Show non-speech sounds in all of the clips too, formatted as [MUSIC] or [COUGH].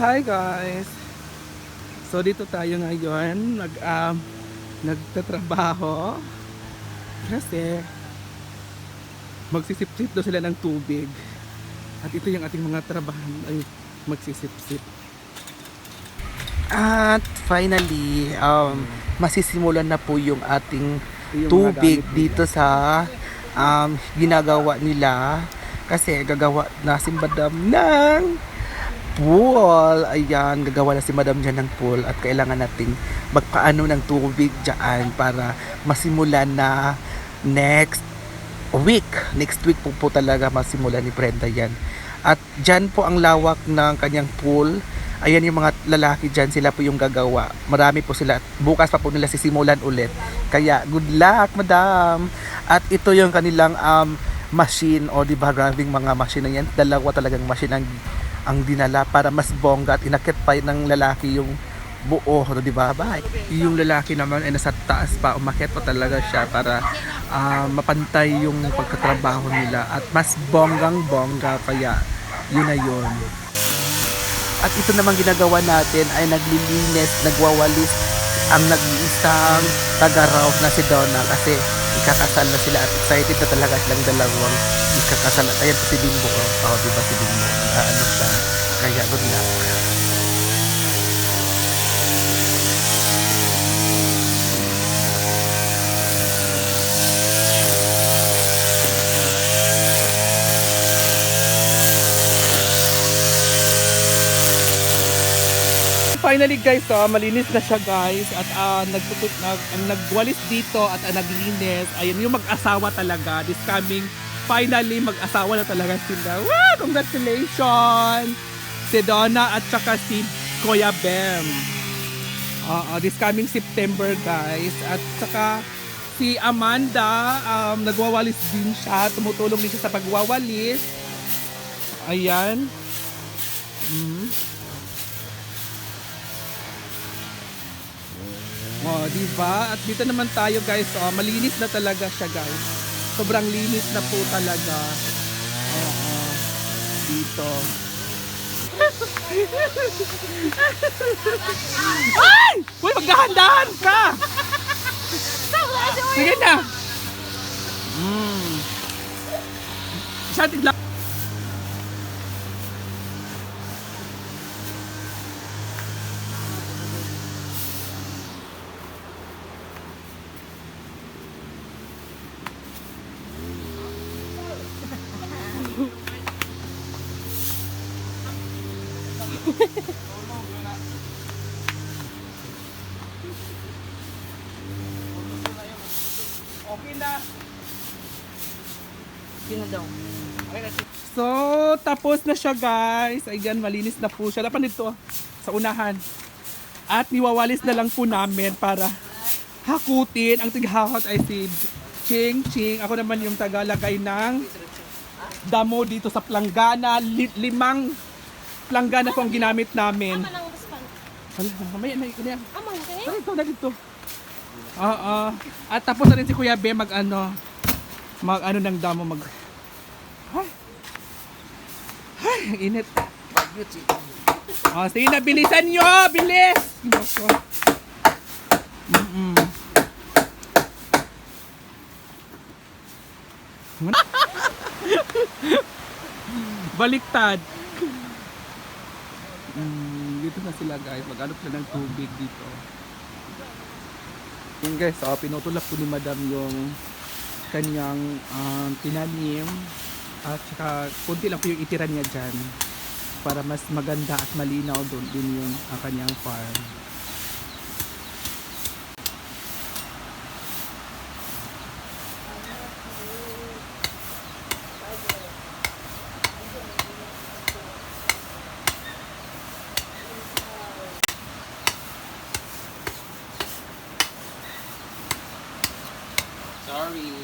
Hi guys! So dito tayo ngayon, nag, um, nagtatrabaho kasi magsisip-sip daw sila ng tubig. At ito yung ating mga trabahan ay magsisip-sip. At finally, um, masisimulan na po yung ating Yung tubig nila. dito sa um, ginagawa nila kasi gagawa na si Madam ng pool. Ayan, gagawa na si Madam dyan ng pool at kailangan nating magpaano ng tubig dyan para masimulan na next week. Next week po po talaga masimulan ni Brenda yan. At dyan po ang lawak ng kanyang pool. Ayan yung mga lalaki dyan, sila po yung gagawa. Marami po sila. Bukas pa po nila sisimulan ulit. Kaya, good luck, madam! At ito yung kanilang um, machine, o di ba, grabing mga machine na yan. Dalawa talagang machine ang, ang dinala para mas bongga at inakit pa ng lalaki yung buo, no, di ba? Bye. Yung lalaki naman ay nasa taas pa, umakit pa talaga siya para ah, mapantay yung pagkatrabaho nila at mas bonggang bongga kaya yun na yun. At ito naman ginagawa natin ay naglilinis, nagwawalis ang nag-iisang taga-raw na si Donna kasi ikakasal na sila at excited na talaga silang dalawang ikakasal. At ayan si Bimbo. Oh, oh di ba si Bimbo? Ano siya? Kaya good luck. Finally guys, oh, malinis na siya guys at uh, nagtutut nag, ang nagwalis dito at uh, naglinis. Ayun yung mag-asawa talaga. This coming finally mag-asawa na talaga sila. Wow! Congratulations! Si Donna at saka si Kuya Bem. Oo, this coming September guys. At saka si Amanda, um, nagwawalis din siya. Tumutulong din siya sa pagwawalis. Ayan. Mm. Oh, di ba? At dito naman tayo, guys. Oh, malinis na talaga siya, guys. Sobrang linis na po talaga. Oo. Dito. [LAUGHS] Ay! Uy, magdahan-dahan ka! Sige na! Mm. Siya, tigla. Okay na. Sino daw? So, tapos na siya guys. Ayan, malinis na po siya. Dapat dito sa unahan. At niwawalis na lang po namin para hakutin. Ang tighahot ay si Ching Ching. Ako naman yung tagalagay ng damo dito sa planggana. Li- limang planggana po ang ginamit namin. Ama nang buspan. Hala, mamaya na yun. yan. Amang kay. Ano ito na dito? Oo. At tapos na rin si Kuya Ben mag ano, mag ano ng damo mag Ay. Ay, ang init. Oh, sige na, bilisan nyo! Bilis! Nako. Mm-mm. Ano? [LAUGHS] Baliktad. Mm, dito na sila guys. Mag-ano sila ng tubig dito. Yung guys, oh, pinutulak po ni madam yung kanyang um, tinanim at saka kunti lang po yung itira niya dyan para mas maganda at malinaw doon din yung uh, kanyang farm. Sorry.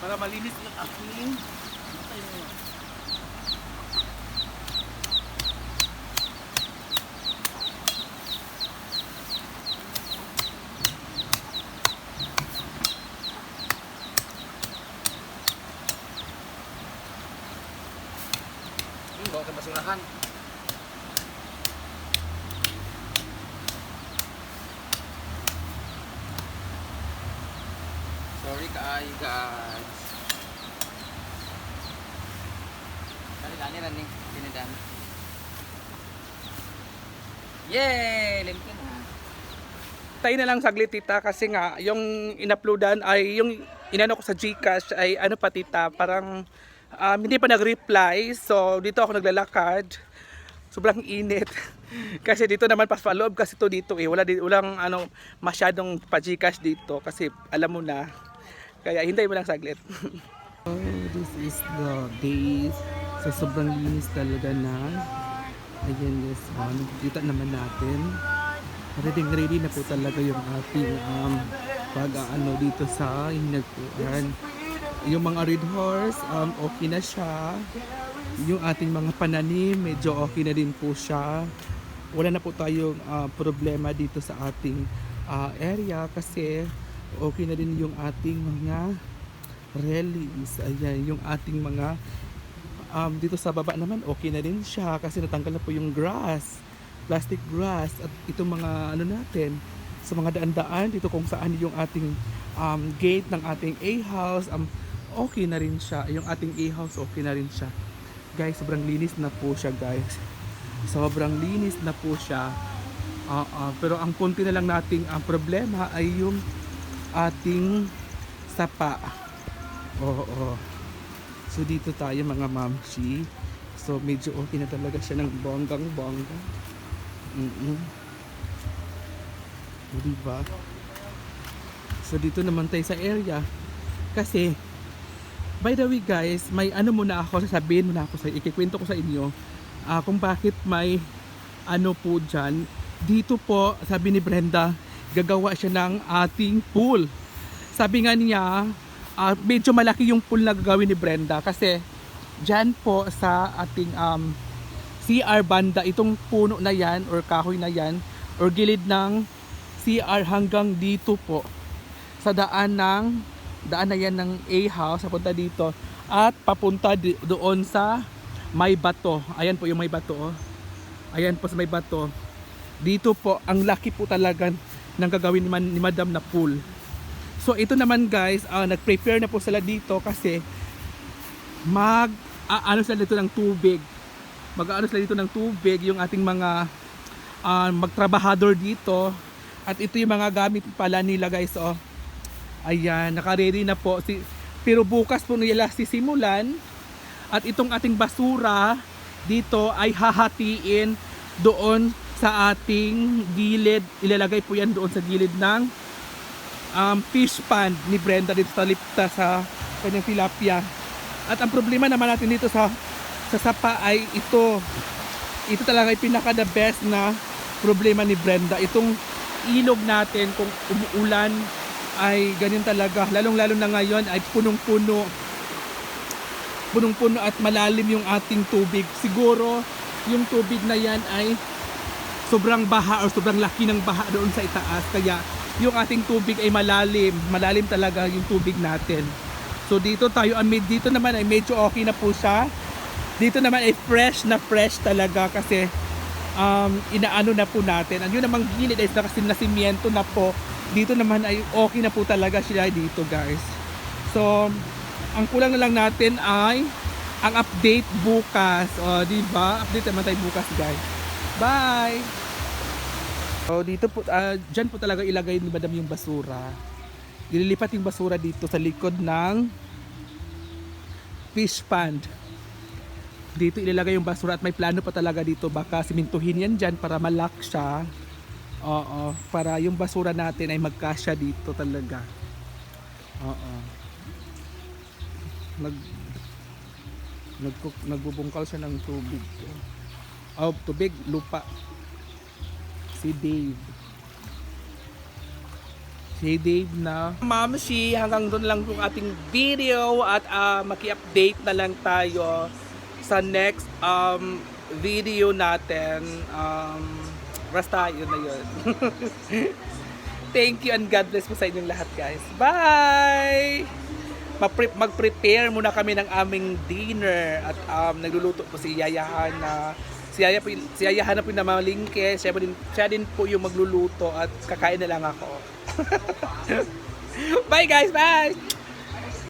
Para malinis yung Kaayo guys. Dali dali rani, dinidan. Yay! Limpo na. Tayo na lang saglit tita kasi nga yung inuploadan ay yung inano ko sa GCash ay ano pa tita parang um, hindi pa nag-reply so dito ako naglalakad sobrang init [LAUGHS] kasi dito naman pa sa loob kasi to dito eh wala di, walang ano masyadong pa GCash dito kasi alam mo na kaya hintay mo lang saglit. [LAUGHS] Oh, this is the days. So sobrang linis talaga na. Ayan guys oh, nakikita naman natin. Ready ready na po talaga yung ating um, pag ano dito sa hinagpuan. Yung mga red horse um, okay na siya. Yung ating mga pananim medyo okay na din po siya. Wala na po tayong ah, problema dito sa ating ah, area kasi okay na din yung ating mga relics ayan yung ating mga um, dito sa baba naman okay na din siya kasi natanggal na po yung grass plastic grass at itong mga ano natin sa mga daan-daan dito kung saan yung ating um, gate ng ating A-house um, okay na rin siya. Yung ating A-house okay na rin siya. Guys sobrang linis na po siya guys. Sobrang linis na po siya. Ah, ah, pero ang konti na lang nating ang problema ay yung ating sapa. Oo. So dito tayo mga mamshi so medyo okay na talaga siya ng bonggang bongga mm diba? So dito naman tayo sa area. Kasi by the way guys may ano muna ako sasabihin muna ako sa ikikwento ko sa inyo ah, kung bakit may ano po dyan. Dito po sabi ni Brenda gagawa siya ng ating pool. Sabi nga niya ah, medyo malaki yung pool na gagawin ni Brenda kasi dyan po sa ating um, CR banda itong puno na yan or kahoy na yan or gilid ng CR hanggang dito po sa daan ng daan na yan ng A house papunta dito at papunta di- doon sa may bato. Ayan po yung may bato oh. ayan po sa may bato. Dito po ang laki po talaga ng gagawin ni, man, ni madam na pool. So ito naman guys ah, nag-prepare na po sila dito kasi mag ah, ano sila dito ng tubig. Mag ano sila dito ng tubig yung ating mga ah, magtrabahador dito. At ito yung mga gamit pala nila guys oh. Ayan naka-ready na po si pero bukas po nila sisimulan. At itong ating basura dito ay hahatiin doon sa ating gilid. Ilalagay po yan doon sa gilid ng um, fish pond ni Brenda dito sa lipta sa kanyang tilapia. At ang problema naman natin dito sa sa sapa ay ito. Ito talaga ay pinaka the best na problema ni Brenda. Itong ilog natin kung umuulan ay ganyan talaga. Lalong lalo na ngayon ay punong puno punong puno at malalim yung ating tubig. Siguro yung tubig na yan ay sobrang baha or sobrang laki ng baha doon sa itaas. Kaya yung ating tubig ay malalim. Malalim talaga yung tubig natin. So dito tayo med- dito naman ay medyo okay na po siya. Dito naman ay fresh na fresh talaga kasi um, inaano na po natin. Ang yun namang gilid ay kasi nasimiento na po. Dito naman ay okay na po talaga siya dito guys. So ang kulang na lang natin ay ang update bukas. O di ba? Update naman tayo bukas guys. Bye So dito po, ah, dyan po talaga ilagay ni madam yung basura. Ililipat yung basura dito sa likod ng fish pond. Dito ilalagay yung basura at may plano pa talaga dito. Baka simintuhin yan dyan para malak siya. Oo, para yung basura natin ay magkasya dito talaga. Oo. Nag nag nagbubungkal siya ng tubig. Oh, tubig, lupa si Dave. Si Dave na. Ma'am, si hanggang doon lang yung ating video at ah, maki-update na lang tayo sa next um, video natin. Um, basta yun na yun. [LAUGHS] Thank you and God bless po sa inyong lahat guys. Bye! mag-prepare muna kami ng aming dinner at um, nagluluto po si Yaya Hana. Si Yaya, po, si Yaya Hana po yung namalingke. Siya, din, siya din po yung magluluto at kakain na lang ako. [LAUGHS] bye guys, bye!